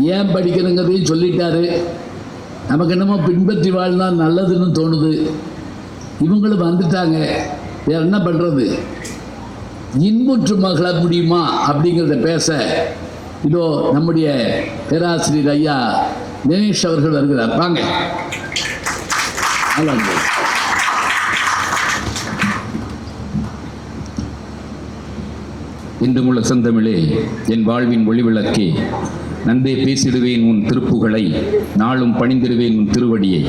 ஏன் படிக்கணுங்கிறதையும் சொல்லிட்டாரு. நமக்கு என்னமோ பின்பற்றி வாழ்ந்தா நல்லதுன்னு தோணுது. இவங்களும் வந்துட்டாங்க. வேற என்ன பண்ணுறது இன்புற்று மகள முடியுமா அப்படிங்கிறத பேச இதோ நம்முடைய பேராசிரியர் ஐயா தினேஷ் அவர்கள் வருகிறார். வாங்க. நல்லா உள்ள சந்தமிழே என் வாழ்வின் ஒளிவிளக்கே நன்றே பேசிடுவேன் உன் திருப்புகளை நாளும் பணிந்திடுவேன் உன் திருவடியை.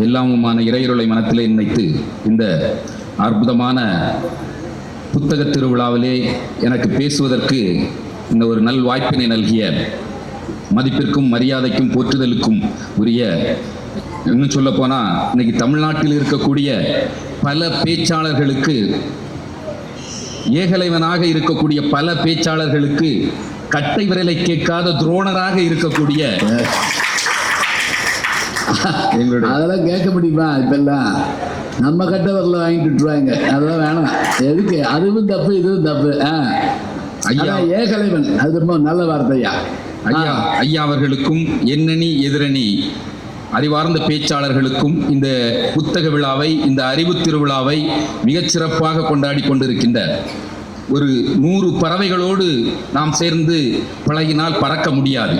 எல்லாமுமான இறையுருளை மனத்திலே நினைத்து இந்த அற்புதமான புத்தக திருவிழாவிலே எனக்கு பேசுவதற்கு இந்த ஒரு நல் வாய்ப்பினை நல்கிய மதிப்பிற்கும் மரியாதைக்கும் போற்றுதலுக்கும் உரிய இன்னும் சொல்ல போனா இன்னைக்கு தமிழ்நாட்டில் இருக்கக்கூடிய பல பேச்சாளர்களுக்கு ஏகலைவனாக இருக்கக்கூடிய பல பேச்சாளர்களுக்கு கட்டை விரலை கேட்காத துரோணராக இருக்கக்கூடிய அதெல்லாம் கேட்க முடியுமா? இப்பெல்லாம் நம்ம கட்ட வரல வாங்கிட்டு விட்டுருவாங்க. அதெல்லாம் வேணாம். எதுக்கு? அதுவும் தப்பு இதுவும் தப்பு. ஐயா. ஏகலைவன். அது ரொம்ப நல்ல வார்த்தையா ஐயா. ஐயா அவர்களுக்கும் எண்ணணி எதிரணி அறிவார்ந்த பேச்சாளர்களுக்கும் இந்த புத்தக விழாவை இந்த அறிவு திருவிழாவை மிகச் சிறப்பாக கொண்டாடி கொண்டிருக்கின்ற ஒரு நூறு பறவைகளோடு நாம் சேர்ந்து பழகினால் பறக்க முடியாது.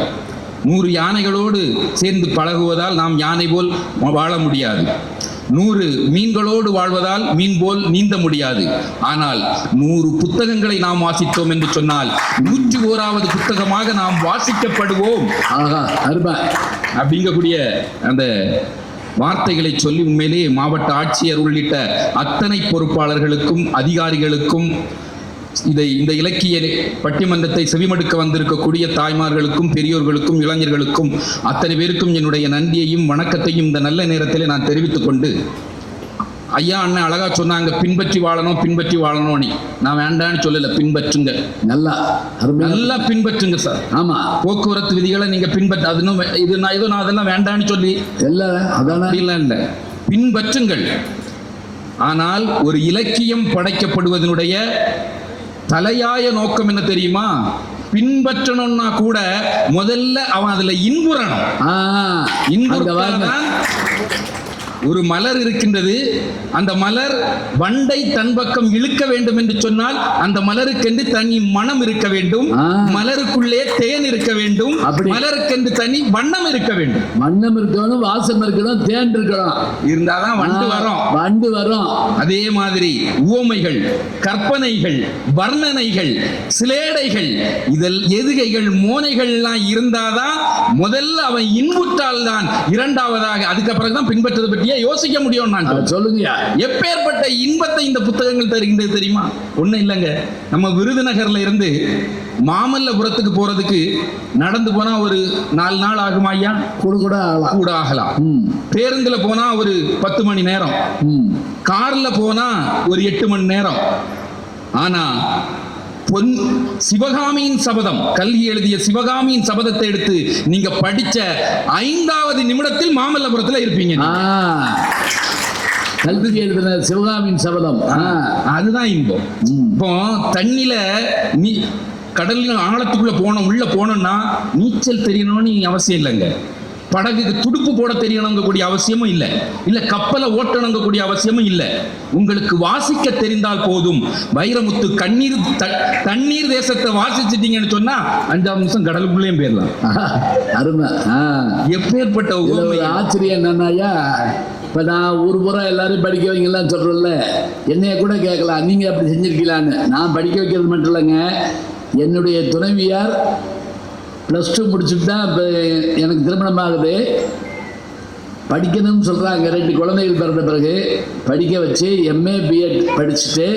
நூறு யானைகளோடு சேர்ந்து பழகுவதால் நாம் யானை போல் வாழ முடியாது. நூறு மீன்களோடு வாழ்வதால் மீன் போல் நீந்த முடியாது. ஆனால் நூறு புத்தகங்களை நாம் வாசித்தோம் என்று சொன்னால் நூற்றி ஓராவது புத்தகமாக நாம் வாசிக்கப்படுவோம். ஆஹா அருமை. அப்படிங்கக்கூடிய அந்த வார்த்தைகளை சொல்லி உண்மையிலேயே மாவட்ட ஆட்சியர் உள்ளிட்ட அத்தனை பொறுப்பாளர்களுக்கும் அதிகாரிகளுக்கும் இதை இந்த இலக்கிய பட்டிமன்றத்தை செவிமடுக்க வந்திருக்கக்கூடிய தாய்மார்களுக்கும் பெரியோர்களுக்கும் இளைஞர்களுக்கும் அத்தனை பேருக்கும் என்னுடைய நன்றியையும் வணக்கத்தையும் இந்த நல்ல நேரத்திலே நான் தெரிவித்துக் கொண்டு ஐயா அண்ணன் அழகா சொன்னாங்க பின்பற்றி வாழணும் பின்பற்றி வாழணும் நீ நான் வேண்டான்னு சொல்லல பின்பற்றுங்க. நல்லா நல்லா பின்பற்றுங்க சார். ஆமா. போக்குவரத்து விதிகளை நீங்க பின்பற்ற அது இன்னும் வே- இது நான் ஏதோ நான் அதெல்லாம் வேண்டான்னு சொல்லி. இல்ல அதானே. அப்படிலாம் இல்லை. பின்பற்றுங்கள். ஆனால் ஒரு இலக்கியம் படைக்கப்படுவதனுடைய தலையாய நோக்கம் என்ன தெரியுமா? பின்பற்றணும்னா கூட முதல்ல அவன் அதுல இன்புறணும். இன்புற்றாதான் ஒரு மலர் இருக்கின்றது. அந்த மலர் வண்டை தன் பக்கம் இழுக்க வேண்டும் என்று சொன்னால் அந்த மலருக்கென்று தனி மனம் இருக்க வேண்டும். மலருக்குள்ளே தேன் இருக்க வேண்டும். மலருக்கென்று தனி வண்ணம் இருக்க வேண்டும். மண்ணம் இருக்கணும் வாசம் இருக்கணும் தேன் இருக்கணும். இருந்தாதான் வண்டு வரும். வண்டு வரும். அதே மாதிரி உவமைகள் கற்பனைகள் வர்ணனைகள் சிலேடைகள் இதில் எதுகைகள் மோனைகள் எல்லாம் இருந்தாதான் முதல்ல அவன் இன்புற்றால் தான் இரண்டாவதாக அதுக்கு பிறகுதான் பின்பற்றது பற்றியே யோசிக்க முடியும் நான் அத சொல்லுங்கய்யா. எப்பேற்பட்ட இன்பத்தை இந்த புத்தகங்கள் தருகின்றது தெரியுமா? ஒண்ணும் இல்லைங்க. நம்ம விருதுநகர்ல இருந்து மாமல்லபுரத்துக்கு போறதுக்கு நடந்து போனா ஒரு நாலு நாள் ஆகுமா ஐயா? கூட கூட கூட ஆகலாம். ம். பேருந்துல போனா ஒரு பத்து மணி நேரம். ம். கார்ல போனா ஒரு எட்டு மணி நேரம். ஆனா பொன் சிவகாமியின் சபதம். கல்வி எழுதிய சிவகாமியின் சபதத்தை எடுத்து நீங்க படிச்ச ஐந்தாவது நிமிடத்தில் மாமல்லபுரத்துல இருப்பீங்க கல்வி எழுதின சிவகாமியின் சபதம். அதுதான் இன்பம். இப்போ தண்ணில நீ கடலின் ஆழத்துக்குள்ள போனோம் உள்ள போனோம்னா நீச்சல் தெரியணும்னு அவசியம் இல்லைங்க. படகுக்கு துடுப்பு போட தெரியணுங்க கூடிய அவசியமும் இல்லை. இல்ல கப்பலை ஓட்டணுங்க கூடிய அவசியமும் இல்லை. உங்களுக்கு வாசிக்க தெரிந்தால் போதும். வைரமுத்து கண்ணீர் தண்ணீர் தேசத்தை வாசிச்சிட்டீங்கன்னு சொன்னா அஞ்சாம் நிமிஷம் கடலுக்குள்ளேயும் போயிடலாம் அருமை. எப்பேற்பட்ட ஒரு ஆச்சரியம் என்னன்னாயா இப்போ நான் ஊர் பூரா எல்லாரையும் படிக்க வைங்கலாம் சொல்கிறேன்ல என்னைய கூட கேட்கலாம். நீங்கள் அப்படி செஞ்சிருக்கலான்னு நான் படிக்க வைக்கிறது மட்டும் இல்லைங்க. என்னுடைய துணைவியார் ப்ளஸ் டூ முடிச்சுட்டு தான் இப்போ எனக்கு திருமணம் ஆகுது. படிக்கணும்னு சொல்கிறாங்க ரெண்டு குழந்தைகள் பிறந்த பிறகு. படிக்க வச்சு எம்ஏ பிஎட் படிச்சுட்டு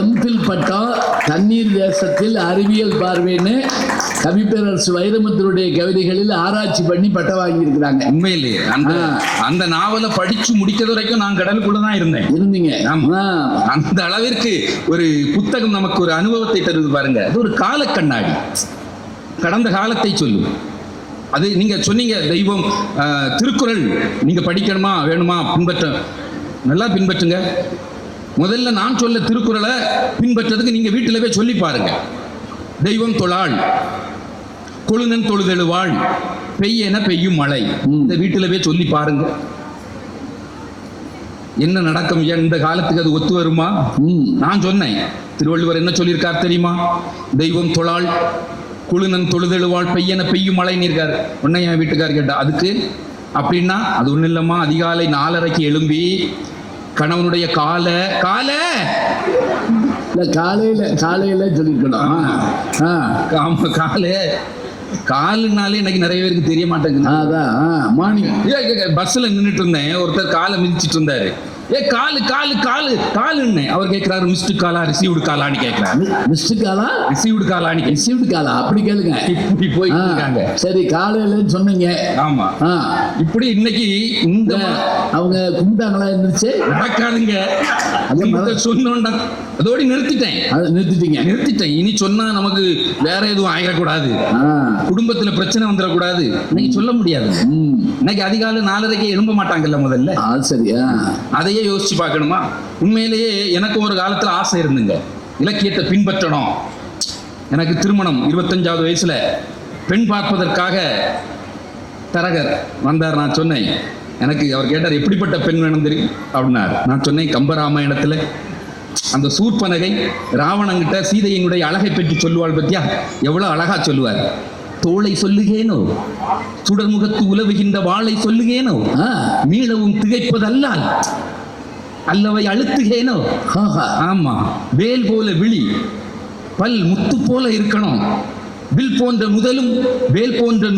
எம்ஃபில் பட்டம் தண்ணீர் தேசத்தில் அறிவியல் பார்வைன்னு கவிப்பேரரசு வைரமுத்தினுடைய கவிதைகளில் ஆராய்ச்சி பண்ணி பட்டம் வாங்கியிருக்கிறாங்க. உண்மையிலேயே அந்த. அந்த நாவலை படிச்சு முடிக்கிறது வரைக்கும் நான் கடலுக்குள்ள தான் இருந்தேன். இருந்தீங்க. ஆமா. அந்த அளவிற்கு ஒரு புத்தகம் நமக்கு ஒரு அனுபவத்தை தருது பாருங்க. அது ஒரு கால கண்ணாடி கடந்த காலத்தை சொல்லும் அது நீங்க சொன்னீங்க தெய்வம் திருக்குறள் நீங்க படிக்கணுமா வேணுமா பின்பற்ற நல்லா பின்பற்றுங்க. முதல்ல நான் சொல்ல திருக்குறளை பின்பற்றதுக்கு நீங்க வீட்டில் போய் சொல்லி பாருங்க. தெய்வம் தொழாள் கொழுநன் தொழுதெழுவாள் பெய்யென பெய்யும் மழை. இந்த வீட்டுல போய் சொல்லி பாருங்க. என்ன நடக்கும் இந்த காலத்துக்கு அது ஒத்து வருமா? நான் சொன்னேன். திருவள்ளுவர் என்ன சொல்லியிருக்கார் தெரியுமா? தெய்வம் தொழாள் குழுநன் தொழுதெழுவாள் பெய்யன பெய்யும் மழைன்னு இருக்காரு உன்னை என் வீட்டுக்கார் கேட்டா அதுக்கு? அப்படின்னா அது ஒண்ணும் இல்லம்மா அதிகாலை நாலரைக்கு எழும்பி கணவனுடைய கால கால? இல்ல காலையில காலையில சொல்லிருக்கணும் ஆ. ஆமா கால. காலுனாலே எனக்கு நிறைய பேருக்கு தெரிய மாட்டேங்குது. அதான் மார்னிங். பஸ்ல நின்னுட்டு இருந்தேன். ஒருத்தர் காலை மிதிச்சிட்டு இருந்தாரு. ஏ காலு காலு காலு காலுன்னு அவர் கேட்கிறாரு மிஸ்டு காலா ரிசீவ்டு காலான்னு கேட்கிறாரு மிஸ்டு காலா? ரிசீவ்டு காலான்னு. ரிசீவ்டு காலா? அப்படி கேளுங்க. இப்படி போயிட்டு இருக்காங்க. சரி காலையிலன்னு சொன்னீங்க. ஆமா. இப்படி இன்னைக்கு இந்த அவங்க கும்பிட்டாங்களா இருந்துச்சு நடக்காதுங்க. சொன்னோண்டா அதோட நிறுத்திட்டேன். அதை நிறுத்திட்டீங்க. நிறுத்திட்டேன். இனி சொன்னா நமக்கு வேற எதுவும் ஆயிடக்கூடாது. குடும்பத்துல பிரச்சனை வந்துடக்கூடாது. இன்னைக்கு சொல்ல முடியாது. ம். இன்னைக்கு அதிகாலை நாலரைக்கு எழும்ப மாட்டாங்கல்ல முதல்ல? அது சரியா அதையே யோசிச்சு பார்க்கணுமா? உண்மையிலேயே எனக்கு ஒரு காலத்துல ஆசை இருந்துங்க. இலக்கியத்தை பின்பற்றணும். எனக்கு திருமணம் இருபத்தஞ்சாவது வயசுல பெண் பார்ப்பதற்காக தரகர் வந்தார் நான் சொன்னேன். எனக்கு அவர் கேட்டார் எப்படிப்பட்ட பெண் வேணும் தெரியும்? அப்படின்னார். நான் சொன்னேன் கம்பராமாயணத்துல அந்த சூர்பனகை ராவணங்கிட்ட சீதையினுடைய அழகை பற்றி சொல்லுவாள் பத்தியா? எவ்வளவு அழகா சொல்லுவார். தோளை சொல்லுகேனோ? சுடர்முகத்து உலவுகின்ற வாளை சொல்லுகேனோ? மீளவும் திகைப்பதல்லால் அல்லவை அழுத்துகேனோ? ஆமா. வேல் போல விழி பல் முத்து போல இருக்கணும். வில் போன்ற முதலும் வேல் போன்ற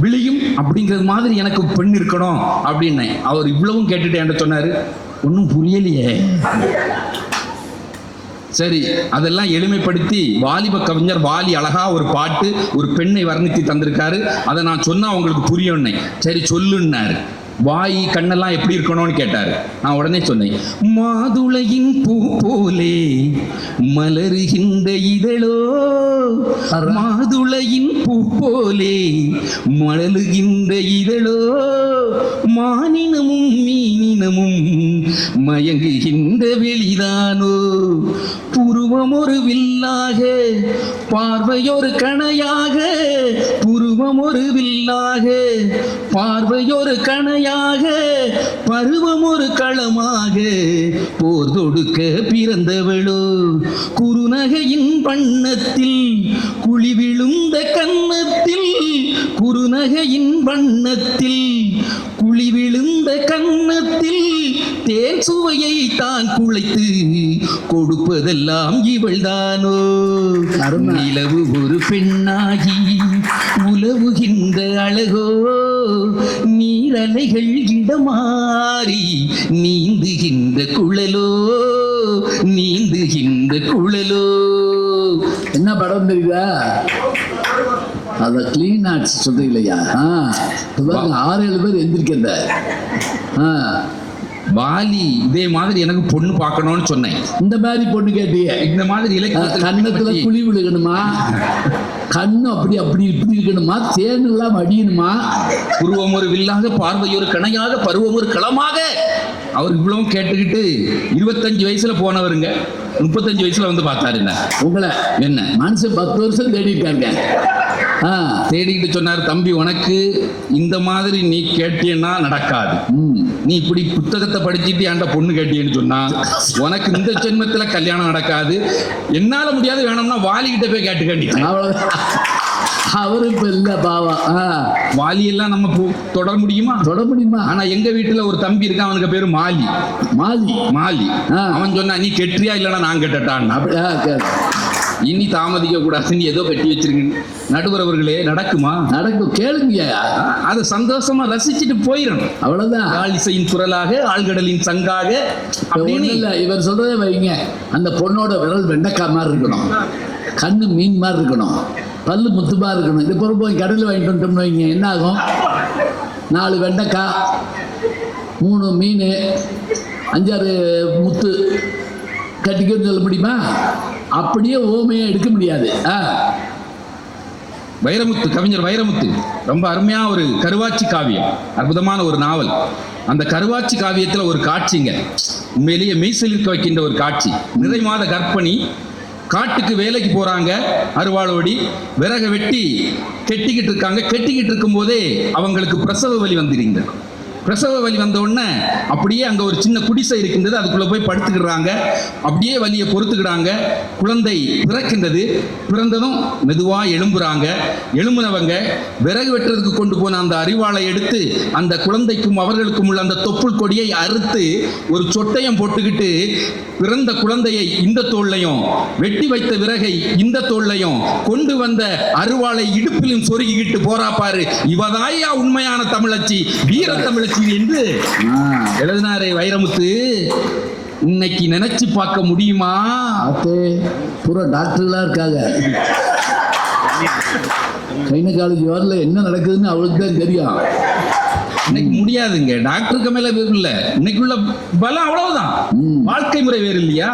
விழியும் அப்படிங்கிறது மாதிரி எனக்கு பெண் இருக்கணும் அப்படின்னேன். அவர் இவ்வளவும் கேட்டுட்டேன் என்கிட்ட சொன்னாரு. ஒன்றும் புரியலையே. சரி அதெல்லாம் எளிமைப்படுத்தி வாலிப கவிஞர் வாலி அழகா ஒரு பாட்டு ஒரு பெண்ணை வர்ணித்து தந்திருக்காரு. அதை நான் சொன்னா உங்களுக்கு புரியும்னே. சரி சொல்லுன்னாரு. வாய் கண்ணெல்லாம் எப்படி இருக்கணும்னு கேட்டாரு. நான் உடனே சொன்னேன் மாதுளையின் பூ போலே மலருகின்ற இதழோ மாதுளையின் பூ போலே மலருகின்ற இதழோ மானினமும் மீனினமும் மயங்குகின்ற வெளிதானோ புருவம் ஒரு வில்லாக பார்வையொரு கணையாக புருவம் ஒரு வில்லாக பார்வையொரு கணையாக பருவம் ஒரு களமாக போர் தொடுக்க பிறந்தவளோ குறுநகையின் பண்ணத்தில் குழி விழுந்த கன்னத்தில் குறுநகையின் வண்ணத்தில் குழி விழுந்த கன்னத்தில் தேன் சுவையை தான் குழைத்து கொடுப்பதெல்லாம் இவள்தானோ? அருமை. நிலவு ஒரு பெண்ணாகி உலவுகின்ற அழகோ? நீரலைகள் இடமாறி நீந்துகின்ற குழலோ? நீந்துகின்ற குழலோ? என்ன படம் தெரியுதா? அத கிளீன் ஆர்ட்ஸ் சொல்றீங்க இல்லையா ஆறு ஏழு பேர் எந்திரிக்கிறத. ஆ. வாலி இதே மாதிரி எனக்கு பொண்ணு பார்க்கணும்னு சொன்னேன். இந்த மாதிரி பொண்ணு கேட்டியே. இந்த மாதிரி கன்னத்துல பற்றி- குழி விழுகணுமா? கண்ணு அப்படி அப்படி இப்படி இருக்கணுமா? தேன் எல்லாம் வடியணுமா புருவம் ஒரு வில்லாக பார்வை ஒரு கணையாக பருவம் ஒரு களமாக. அவர் இவ்வளவும் கேட்டுக்கிட்டு இருபத்தஞ்சு வயசுல போனவருங்க. முப்பத்தஞ்சு வயசுல வந்து பார்த்தாரு என்ன? உங்களை என்ன? மனுஷன் பத்து வருஷம் தேடி இருக்காங்க. ஆ தேடிக்கிட்டு சொன்னார் தம்பி உனக்கு இந்த மாதிரி நீ கேட்டீன்னா நடக்காது. நீ இப்படி புத்தகத்தை படிச்சுட்டு ஏன்டா பொண்ணு கேட்டீன்னு சொன்னா உனக்கு இந்த ஜென்மத்துல கல்யாணம் நடக்காது. என்னால முடியாது வேணும்னா வாலிகிட்ட போய் கேட்டுக்கண்டி. அவ்வளவுதான். அவரு இப்ப இல்ல பாவம். ஆ. வாலி எல்லாம் நம்ம தொடர முடியுமா? தொட முடியுமா? ஆனா எங்க வீட்டுல ஒரு தம்பி இருக்கான் அவனுக்கு பேரு மாலி. மாலி? மாலி. அவன் சொன்னா நீ கெட்டுறியா இல்லைன்னா நான் கெட்டட்டான் இனி தாமதிக்க கூடாது நீ ஏதோ கட்டி வச்சிருக்க நடுவர் அவர்களே நடக்குமா நடக்கும் கேளுங்க அதை சந்தோஷமா ரசிச்சுட்டு போயிடணும். அவ்வளவுதான். ஆழிசையின் குரலாக ஆழ்கடலின் சங்காக அப்படின்னு இல்ல இவர் சொல்றதே வைங்க. அந்த பொண்ணோட விரல் வெண்டைக்காய் மாதிரி இருக்கணும். கண்ணு மீன் மாதிரி இருக்கணும். பல்லு முத்துமா இருக்கணும். இது பொறுப்பு போய் கடையில் வாங்கிட்டு வந்துட்டோம்னு வைங்க. என்ன ஆகும்? நாலு வெண்டைக்காய் மூணு மீன் அஞ்சாறு முத்து. கட்டிக்கன்னு சொல்ல முடியுமா? அப்படியே ஓமையை எடுக்க முடியாது. ஆ. வைரமுத்து கவிஞர் வைரமுத்து ரொம்ப அருமையா ஒரு கருவாச்சி காவியம் அற்புதமான ஒரு நாவல். அந்த கருவாச்சி காவியத்துல ஒரு காட்சிங்க. உண்மையிலேயே மெய்சிலிருக்க வைக்கின்ற ஒரு காட்சி. நிறை மாத கர்ப்பிணி காட்டுக்கு வேலைக்கு போறாங்க அருவாளோடி விறக வெட்டி கெட்டிக்கிட்டு இருக்காங்க. கெட்டிக்கிட்டு இருக்கும் போதே அவங்களுக்கு பிரசவ வலி வந்துருங்க பிரசவ வலி வந்த உடனே அப்படியே அங்க ஒரு சின்ன குடிசை இருக்கின்றது அதுக்குள்ள போய் படுத்துக்கிறாங்க அப்படியே வலியை பொறுத்துக்கிறாங்க குழந்தை பிறக்கின்றது. பிறந்ததும் மெதுவா எழும்புறாங்க. எழும்புனவங்க விறகு வெட்டுறதுக்கு கொண்டு போன அந்த அறிவாளை எடுத்து அந்த குழந்தைக்கும் அவர்களுக்கும் உள்ள அந்த தொப்புள் கொடியை அறுத்து ஒரு சொட்டையம் போட்டுக்கிட்டு பிறந்த குழந்தையை இந்த தோல்லையும் வெட்டி வைத்த விறகை இந்த தோல்லையும் கொண்டு வந்த அருவாளை இடுப்பிலும் சொருகிக்கிட்டு போறா பாரு. இவதாயா உண்மையான தமிழச்சி வீர தமிழச்சி. என்று. எழுதினாரே வைரமுத்து. இன்னைக்கு நினைச்சு பார்க்க முடியுமா? அத்தே பூரா டாக்டர்களாக இருக்காங்க. கைனகாலஜி வரல என்ன நடக்குதுன்னு அவளுக்கு தான் தெரியும். இன்னைக்கு முடியாதுங்க. டாக்டருக்கு மேல வேறு இல்ல. இன்னைக்கு உள்ள பலம் அவ்வளவுதான். வாழ்க்கை முறை வேறு இல்லையா?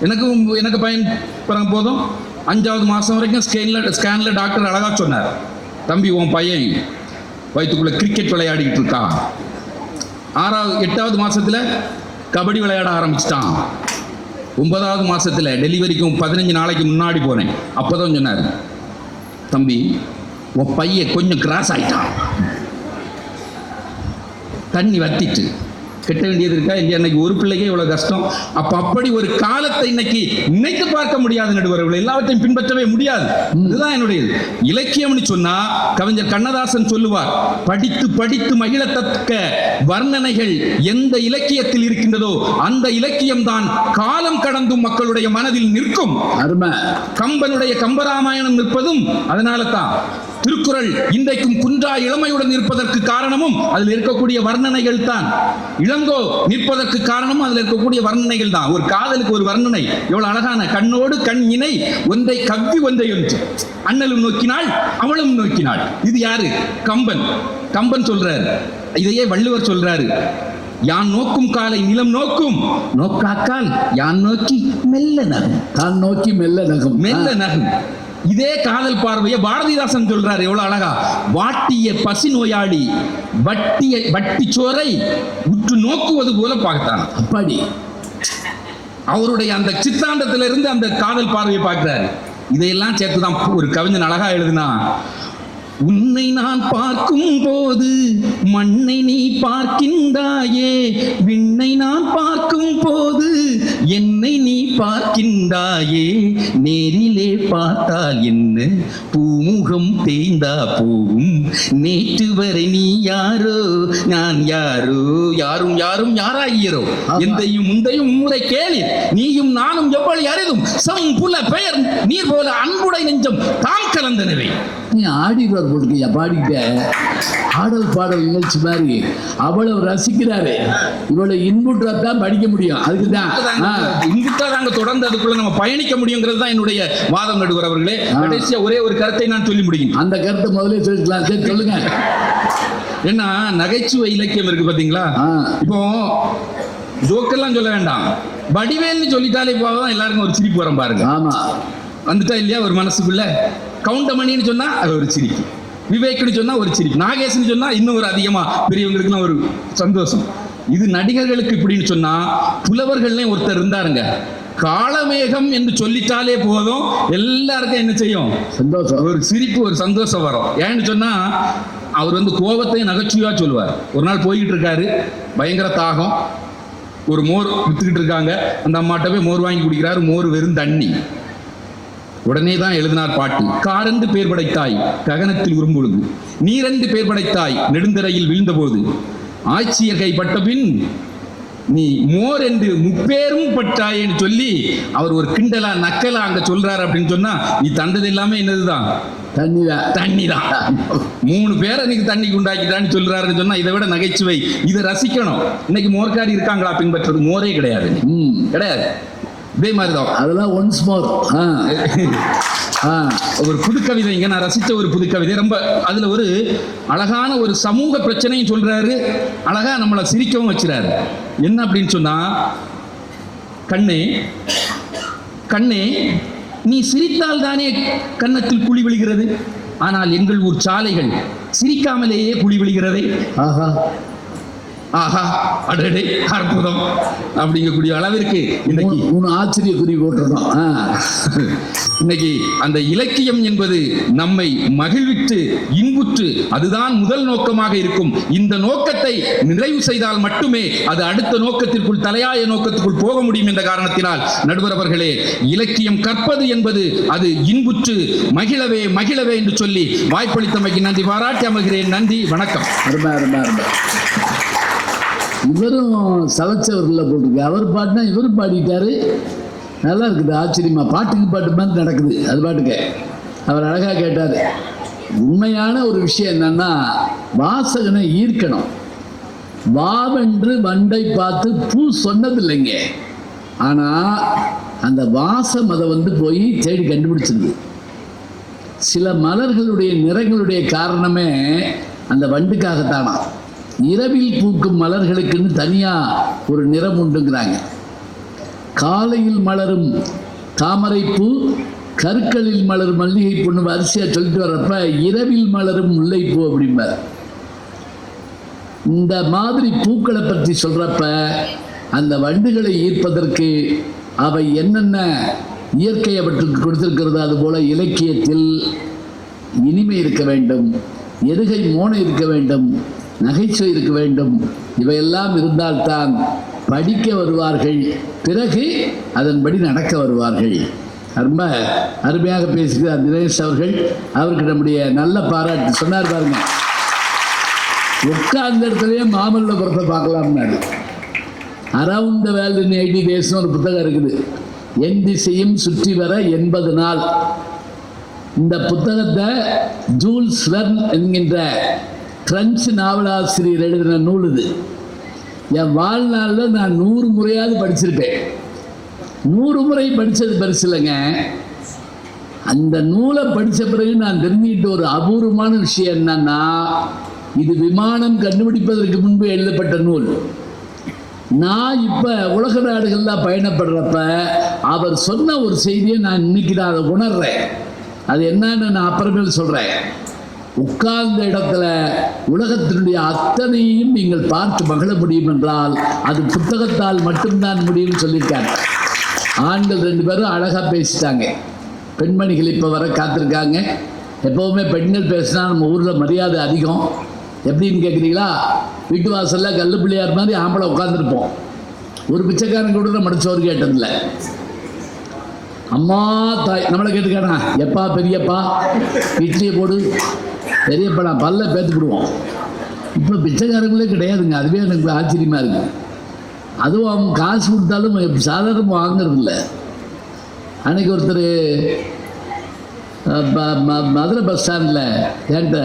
எனக்கு எனக்கு பையன் போதும். அஞ்சாவது மாசம் வரைக்கும் ஸ்கேன்ல ஸ்கேன்ல டாக்டர் அழகா சொன்னார். தம்பி உன் பையன் வயிற்றுக்குள்ள கிரிக்கெட் விளையாடிக்கிட்டு இருக்கான். ஆறாவது எட்டாவது மாதத்தில் கபடி விளையாட ஆரம்பிச்சிட்டான். ஒன்பதாவது மாதத்தில் டெலிவரிக்கும் பதினஞ்சு நாளைக்கு முன்னாடி போனேன். அப்பதான் சொன்னார் தம்பி உன் பையன் கொஞ்சம் கிராஸ் ஆயிட்டான். தண்ணி வத்திட்டு கட்ட வேண்டியது இருக்கா இல்லையா? இன்னைக்கு ஒரு பிள்ளைக்கே இவ்வளவு கஷ்டம். அப்ப அப்படி ஒரு காலத்தை இன்னைக்கு நினைத்து பார்க்க முடியாது நடுவர்கள். எல்லாவற்றையும் பின்பற்றவே முடியாது. இதுதான் என்னுடைய இலக்கியம்னு சொன்னா கவிஞர் கண்ணதாசன் சொல்லுவார் படித்து படித்து மகிழத்தக்க வர்ணனைகள் எந்த இலக்கியத்தில் இருக்கின்றதோ அந்த இலக்கியம் தான் காலம் கடந்தும் மக்களுடைய மனதில் நிற்கும். அருமை. கம்பனுடைய கம்பராமாயணம் நிற்பதும் அதனால தான் திருக்குறள் இன்றைக்கும் குன்றா இளமையுடன் நிற்பதற்கு காரணமும் அதில் இருக்கக்கூடிய வர்ணனைகள் தான். இளங்கோ நிற்பதற்கு காரணமும் அதில் இருக்கக்கூடிய வர்ணனைகள் தான். ஒரு காதலுக்கு ஒரு வர்ணனை எவ்வளவு அழகான கண்ணோடு கண் இணை ஒன்றை கவ்வி ஒன்றை ஒன்று. அண்ணலும் நோக்கினாள் அவளும் நோக்கினாள் இது யாரு? கம்பன். கம்பன் சொல்றாரு. இதையே வள்ளுவர் சொல்றாரு. யான் நோக்கும் காலை நிலம் நோக்கும் நோக்காக்கால் யான் நோக்கி மெல்ல நகும். தான் நோக்கி மெல்ல நகும். மெல்ல நகும். இதே காதல் பார்வையை பாரதிதாசன் சொல்றாரு எவ்வளவு அழகா? வாட்டிய பசி நோயாளி வட்டிய வட்டி சோரை உற்று நோக்குவது போல பார்த்தான். அப்படி. அவருடைய அந்த சித்தாந்தத்திலிருந்து அந்த காதல் பார்வையை பார்க்கிறாரு. இதையெல்லாம் சேர்த்துதான் ஒரு கவிஞன் அழகா எழுதுனா உன்னை நான் பார்க்கும் போது மண்ணை நீ பார்க்கின்றாயே விண்ணை நான் பார்க்கும் போது என்னை நீ பார்க்கின்றாயே நேரிலே பார்த்தால் என்ன? பூமுகம் தேய்ந்தா போகும். நேற்று வரை நீ யாரோ? நான் யாரோ? யாரும் யாரும் ஆமா. எந்தையும் முந்தையும் முறை கேளு நீயும் நானும் எவ்வளவு அறிதும் சம் புல பெயர் நீர் போல அன்புடை நெஞ்சம் தாம் கலந்தனவே. நீ ஆடிடுவார் போட்டுக்கையா பாடிக்கிட்ட ஆடல் பாடல் நிகழ்ச்சி மாதிரி அவ்வளவு ரசிக்கிறாரு. இவ்வளவு இன்புற்றா தான் படிக்க முடியும். அதுக்கு தான் ஆ, இங்கிட்ட தாங்க தொடர்ந்து அதுக்குள்ள நம்ம பயணிக்க முடியுங்கிறது தான் என்னுடைய வாதம் நடுவர் அவர்களே. கடைசியா ஒரே ஒரு கருத்தை நான் சொல்லி முடியும் அந்த கருத்தை முதல்ல சொல்லிக்கலாம். சரி சொல்லுங்க. ஏன்னா நகைச்சுவை இலக்கியம் இருக்கு பாத்தீங்களா. இப்போ ஜோக்கெல்லாம் சொல்ல வேண்டாம். வடிவேல்னு சொல்லிட்டாலே போதும் எல்லாருக்கும் ஒரு சிரிப்பு வரும் பாருங்க. ஆமா. வந்துட்டா இல்லையா ஒரு மனசுக்குள்ள? கவுண்டமணின்னு சொன்னா அது ஒரு சிரிப்பு. விவேக்னு சொன்னா ஒரு சிரிப்பு. நாகேஷ்னு சொன்னா இன்னும் ஒரு அதிகமா பெரியவங்களுக்குலாம் ஒரு சந்தோஷம். இது நடிகர்களுக்கு இப்படின்னு சொன்னா புலவர்கள்லயும் ஒருத்தர் இருந்தாருங்க. காளமேகம் என்று சொல்லிட்டாலே போதும். எல்லாருக்கும் என்ன செய்யும்? சந்தோஷம். ஒரு சிரிப்பு ஒரு சந்தோஷம் வரும். ஏன்னு சொன்னா அவர் வந்து கோபத்தையும் நகைச்சுவையா சொல்லுவார். ஒரு நாள் போய்கிட்டு இருக்காரு பயங்கர தாகம். ஒரு மோர் வித்துக்கிட்டு இருக்காங்க அந்த அம்மாட்ட போய் மோர் வாங்கி குடிக்கிறாரு. மோர் வெறும் தண்ணி. உடனே தான் எழுதினார் பாட்டு காரென்று பேர் படைத்தாய் ககனத்தில் உரும்பொழுது நீரென்று பேர் படைத்தாய் நெடுந்தரையில் வீழ்ந்தபோது. ஆட்சியர் கைப்பட்ட பின் நீ மோர் என்று முப்பேரும் பட்டாயேன்னு சொல்லி அவர் ஒரு கிண்டலா நக்கலா அங்க சொல்றாரு அப்படின்னு சொன்னா நீ தந்தது எல்லாமே என்னதுதான்? தண்ணி தான் தண்ணி தான் மூணு பேரை நீங்க தண்ணிக்கு உண்டாக்கிட்டான்னு சொல்றாருன்னு சொன்னா இதை விட நகைச்சுவை. இதை ரசிக்கணும். இன்னைக்கு மோர்காரி இருக்காங்களா பின்பற்றது? மோரே கிடையாது. கிடையாது. இதே மாதிரிதான் அதெல்லாம் ஒன்ஸ் மோர் ஒரு புது கவிதைங்க நான் ரசித்த ஒரு புது கவிதை ரொம்ப அதுல ஒரு அழகான ஒரு சமூக பிரச்சனையும் சொல்றாரு. அழகா நம்மளை சிரிக்கவும் வச்சுறாரு. என்ன அப்படின்னு சொன்னா கண்ணே கண்ணே நீ சிரித்தால் தானே கன்னத்தில் குழி விழுகிறது? ஆனால் எங்கள் ஊர் சாலைகள் சிரிக்காமலேயே குழி விழுகிறதே. ஆஹா. ஆஹா அடடே அற்புதம். அப்படிங்கக்கூடிய அளவிற்கு இன்னைக்கு மூணு- ஆச்சரிய குறி போட்டிருந்தோம். இன்னைக்கு அந்த இலக்கியம் என்பது நம்மை மகிழ்வித்து இன்புற்று அதுதான் முதல் நோக்கமாக இருக்கும். இந்த நோக்கத்தை நிறைவு செய்தால் மட்டுமே அது அடுத்த நோக்கத்திற்குள் தலையாய நோக்கத்திற்குள் போக முடியும் என்ற காரணத்தினால் நடுவர் அவர்களே இலக்கியம் கற்பது என்பது அது இன்புற்று மகிழவே மகிழவே என்று சொல்லி வாய்ப்பளித்தமைக்கு நன்றி பாராட்டி அமர்கிறேன். நன்றி வணக்கம். அருமை அருமை அருமை இவரும் சலைச்சவர்ல போட்டிருக்கு. அவர் பாட்டுனா இவரும் பாடிட்டாரு. நல்லா இருக்குது. ஆச்சரியமா. பாட்டுக்கு பாட்டு மாதிரி நடக்குது. அது பாட்டுக்கு. அவர் அழகாக கேட்டார். உண்மையான ஒரு விஷயம் என்னன்னா வாசகனை ஈர்க்கணும். வாவென்று வண்டை பார்த்து பூ சொன்னதில்லைங்க. ஆனா அந்த வாசம் அதை வந்து போய் தேடி கண்டுபிடிச்சிருது. சில மலர்களுடைய நிறங்களுடைய காரணமே அந்த வண்டுக்காகத்தானா? இரவில் பூக்கும் மலர்களுக்குன்னு தனியா ஒரு நிறம் உண்டுங்கிறாங்க. காலையில் மலரும் தாமரைப்பூ கற்களில் மலரும் மல்லிகை பொண்ணு வரிசையாக சொல்லிட்டு வர்றப்ப இரவில் மலரும் முல்லைப்பூ அப்படிம்பார். இந்த மாதிரி பூக்களை பற்றி சொல்றப்ப அந்த வண்டுகளை ஈர்ப்பதற்கு அவை என்னென்ன இயற்கை அவற்றுக்கு கொடுத்திருக்கிறது? அதுபோல இலக்கியத்தில் இனிமை இருக்க வேண்டும் எதுகை மோனை இருக்க வேண்டும் நகைச்சுவை இருக்க வேண்டும். இவையெல்லாம் இருந்தால்தான் படிக்க வருவார்கள். பிறகு அதன்படி நடக்க வருவார்கள். ரொம்ப அருமையாக பேசுகிறார் தினேஷ் அவர்கள். அவருக்கு நம்முடைய நல்ல பாராட்டு. சொன்னார் பாருங்க. உட்கார்ந்த இடத்துலயே மாமல்லபுரத்தை பார்க்கலாம்னாரு around the world in eighty டேஸ்னு ஒரு புத்தகம் இருக்குது. என் திசையும் சுற்றி வர எண்பது நாள். இந்த புத்தகத்தை ஜூல்ஸ் வெர்ன் என்கின்ற பிரெஞ்சு நாவலாசிரியர் எழுதின நூல் இது என் வாழ்நாளில் நான் நூறு முறையாவது படிச்சிருப்பேன். நூறு முறை படித்தது பெருசு இல்லைங்க அந்த நூலை படித்த பிறகு நான் தெரிஞ்சுக்கிட்ட ஒரு அபூர்வமான விஷயம் என்னன்னா இது விமானம் கண்டுபிடிப்பதற்கு முன்பு எழுதப்பட்ட நூல். நான் இப்போ உலக நாடுகளில் பயணப்படுறப்ப அவர் சொன்ன ஒரு செய்தியை நான் இன்னைக்கு நான் அதை உணர்றேன். அது என்னன்னு நான் அப்புறமேல் சொல்கிறேன் உட்கார்ந்த இடத்துல உலகத்தினுடைய அத்தனையும் நீங்கள் பார்த்து மகிழ முடியும் என்றால் அது புத்தகத்தால் மட்டும்தான் முடியும்னு சொல்லியிருக்காங்க. ஆண்கள் ரெண்டு பேரும் அழகாக பேசிட்டாங்க. பெண்மணிகள் இப்போ வர காத்திருக்காங்க. எப்போவுமே பெண்கள் பேசினா நம்ம ஊரில் மரியாதை அதிகம். எப்படின்னு கேட்குறீங்களா வீட்டு வாசலில் கல்லு பிள்ளையார் மாதிரி ஆம்பளை உட்காந்துருப்போம் ஒரு பிச்சைக்காரன் கூட நம்ம சோறு கேட்டதில்ல. அம்மா தாய் நம்மளை கேட்டுக்கானா? எப்பா பெரியப்பா? இட்லியை போடு. பெரியப்படா நான் பல்ல பேத்துக்கிடுவோம் விடுவோம் இப்போ பிச்சைக்காரங்களே கிடையாதுங்க. அதுவே எனக்கு ஆச்சரியமாக இருக்குது அதுவும் அவங்க காசு கொடுத்தாலும் சாதாரணமாக வாங்குறது இல்லை அன்னைக்கு ஒருத்தர் மதுரை பஸ் ஸ்டாண்டில் கேட்ட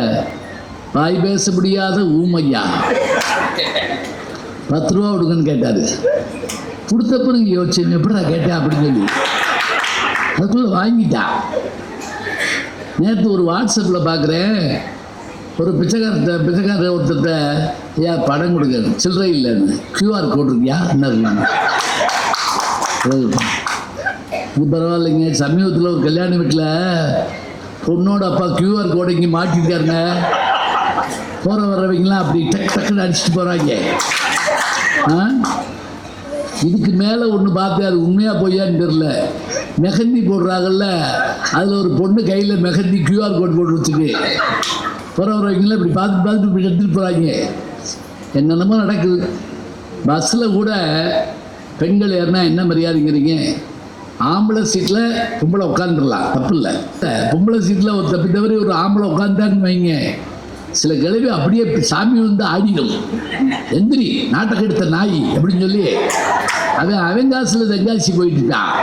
வாய் பேச முடியாத ஊமையா? பத்து ரூபா கொடுங்கன்னு கேட்டார். கொடுத்தப்ப நீங்கள் யோசிச்சு எப்படி நான் கேட்டேன் அப்படின்னு சொல்லி. அதுக்குள்ளே வாங்கிட்டான் நேற்று ஒரு வாட்ஸ்அப்பில் பார்க்குறேன் ஒரு பிச்சைக்காரத்த பிச்சைக்கார ஒருத்தர்கிட்ட ஐயா படம் கொடுங்க. சில்லறை இல்லைன்னு கியூஆர் கோட் இருக்கியா? என்ன இது பரவாயில்லைங்க. சமீபத்தில் ஒரு கல்யாண வீட்டில் பொண்ணோட அப்பா கியூஆர் கோடை இங்கே மாட்டிருக்காருங்க. போகிற வர்றவங்களாம் அப்படி டக்கு டக்குன்னு அடிச்சுட்டு போகிறாங்க ஆ? இதுக்கு மேலே ஒன்று பார்த்து அது உண்மையாக பொய்யான்னு தெரில மெஹந்தி போடுறாங்கல்ல. அதில் ஒரு பொண்ணு கையில் மெஹந்தி கியூஆர் கோட் போட்டு வச்சுருக்கு. போகிற வர்றவங்களாம் இப்படி பார்த்து பார்த்துட்டு இப்படி எடுத்துகிட்டு போகிறாங்க என்னென்னமோ நடக்குது. பஸ்ஸில் கூட பெண்கள் ஏறினா என்ன மரியாதைங்கிறீங்க? ஆம்பளை சீட்டில் பொம்பளை உட்காந்துடலாம் தப்பு இல்லை. பொம்பளை சீட்டில் ஒரு தப்பி தவிர ஒரு ஆம்பளை உட்காந்தான்னு வைங்க. சில கிழவி அப்படியே சாமி வந்து ஆடிடும். எந்திரி நாட்டை எடுத்த நாய் அப்படின்னு சொல்லி அவன் அவன் காசில் தென்காசி போயிட்டுட்டான்.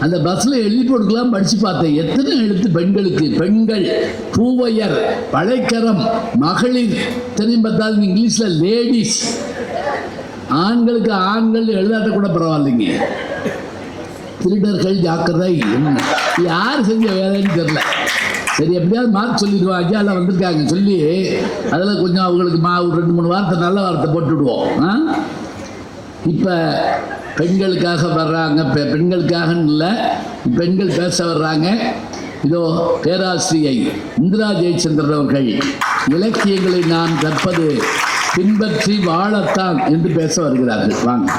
அந்த பஸ்ஸில் எழுதி போட்டுக்கலாம் படித்து பார்த்தேன். எத்தனை எழுத்து பெண்களுக்கு? பெண்கள் பூவையர் பழைக்கரம் மகளிர் தெரியும் பார்த்தாலும் இங்கிலீஷில் லேடிஸ் ஆண்களுக்கு ஆண்கள் எழுதாட்ட கூட பரவாயில்லைங்க. திருடர்கள் ஜாக்கிரதை என்ன? யார் செஞ்ச வேலைன்னு தெரியல. சரி எப்படியாவது மார்க் சொல்லிடுவாங்க ஐயாவில் வந்திருக்காங்க சொல்லி அதில் கொஞ்சம் அவங்களுக்கு மா ஒரு ரெண்டு மூணு வார்த்தை நல்ல வார்த்தை போட்டுவிடுவோம் ஆ? இப்போ பெண்களுக்காக வர்றாங்க பெ- பெண்களுக்காகன்னு இல்லை பெண்கள் பேச வர்றாங்க. இதோ பேராசிரியை இந்திரா ஜெயச்சந்திரன் அவர்கள் இலக்கியங்களை நான் கற்பது பின்பற்றி வாழத்தான் என்று பேச வருகிறார்கள். வாங்க.